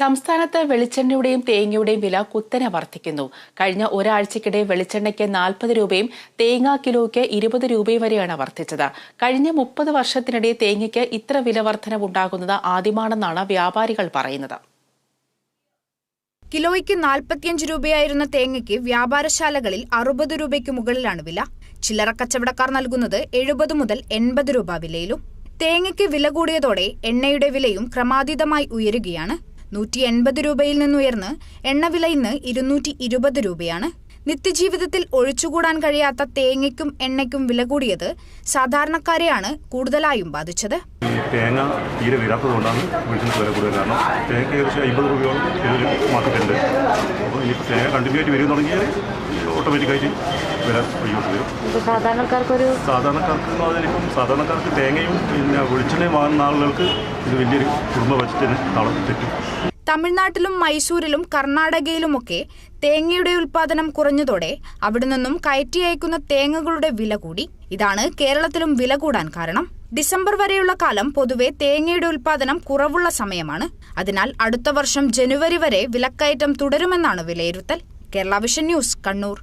സംസ്ഥാനത്ത് വെളിച്ചെണ്ണയുടെയും തേങ്ങയുടെയും വില കുത്തനെ വർദ്ധിക്കുന്നു. കഴിഞ്ഞ ഒരാഴ്ചക്കിടെ വെളിച്ചെണ്ണയ്ക്ക് നാൽപ്പത് രൂപയും തേങ്ങ കിലോയ്ക്ക് ഇരുപത് രൂപയും വരെയാണ് വർദ്ധിച്ചത്. കഴിഞ്ഞ മുപ്പത് വർഷത്തിനിടെ തേങ്ങയ്ക്ക് ഇത്ര വില വർധനവുണ്ടാകുന്നത് ആദ്യമാണെന്നാണ് വ്യാപാരികൾ പറയുന്നത്. കിലോയ്ക്ക് നാൽപ്പത്തിയഞ്ച് രൂപയായിരുന്ന തേങ്ങയ്ക്ക് വ്യാപാരശാലകളിൽ അറുപത് രൂപയ്ക്ക് മുകളിലാണ് വില. ചില്ലറ കച്ചവടക്കാർ നൽകുന്നത് എഴുപത് മുതൽ എൺപത് രൂപ വിലയിലും. തേങ്ങയ്ക്ക് വില കൂടിയതോടെ എണ്ണയുടെ വിലയും ക്രമാതീതമായി ഉയരുകയാണ്. നൂറ്റി എൺപത് രൂപയിൽ നിന്നുയർന്ന് എണ്ണവില ഇന്ന് ഇരുന്നൂറ്റി ഇരുപത് രൂപയാണ്. നിത്യജീവിതത്തിൽ ഒഴിച്ചുകൂടാൻ കഴിയാത്ത തേങ്ങയ്ക്കും എണ്ണയ്ക്കും വില കൂടിയത് സാധാരണക്കാരെയാണ് കൂടുതലായും ബാധിച്ചത്. തേങ്ങ തീരെ വരാത്തതുകൊണ്ടാണ് വെളിച്ചെണ്ണ വില കൂടുതൽ കാരണം തേങ്ങ ഏകദേശം അമ്പത് രൂപയോളം മാർക്കറ്റുണ്ട് അപ്പോൾ ഇനിയിപ്പോൾ തേങ്ങ കണ്ടിന്യൂ ആയിട്ട് വരും തുടങ്ങിയാൽ ഓട്ടോമാറ്റിക്കായിട്ട് വില വയ്യോട്ട് വരും സാധാരണക്കാർക്കൊരു സാധാരണക്കാർക്ക് എന്ന് പറഞ്ഞാൽ ഇപ്പം സാധാരണക്കാർക്ക് തേങ്ങയും പിന്നെ വെളിച്ചെണ്ണയും വാങ്ങുന്ന ആളുകൾക്ക് ഇത് വലിയൊരു കുടുംബ ബജറ്റിന് തളം തെറ്റും. തമിഴ്നാട്ടിലും മൈസൂരിലും കർണാടകയിലുമൊക്കെ തേങ്ങയുടെ ഉൽപാദനം കുറഞ്ഞതോടെ അവിടെ നിന്നും കയറ്റി അയക്കുന്ന തേങ്ങകളുടെ വില കൂടി. ഇതാണ് കേരളത്തിലും വില കൂടാൻ കാരണം. ഡിസംബർ വരെയുള്ള കാലം പൊതുവെ തേങ്ങയുടെ ഉൽപാദനം കുറവുള്ള സമയമാണ്. അതിനാൽ അടുത്ത വർഷം ജനുവരി വരെ വിലക്കയറ്റം തുടരുമെന്നാണ് വിലയിരുത്തൽ. Kerala vision news Kannur.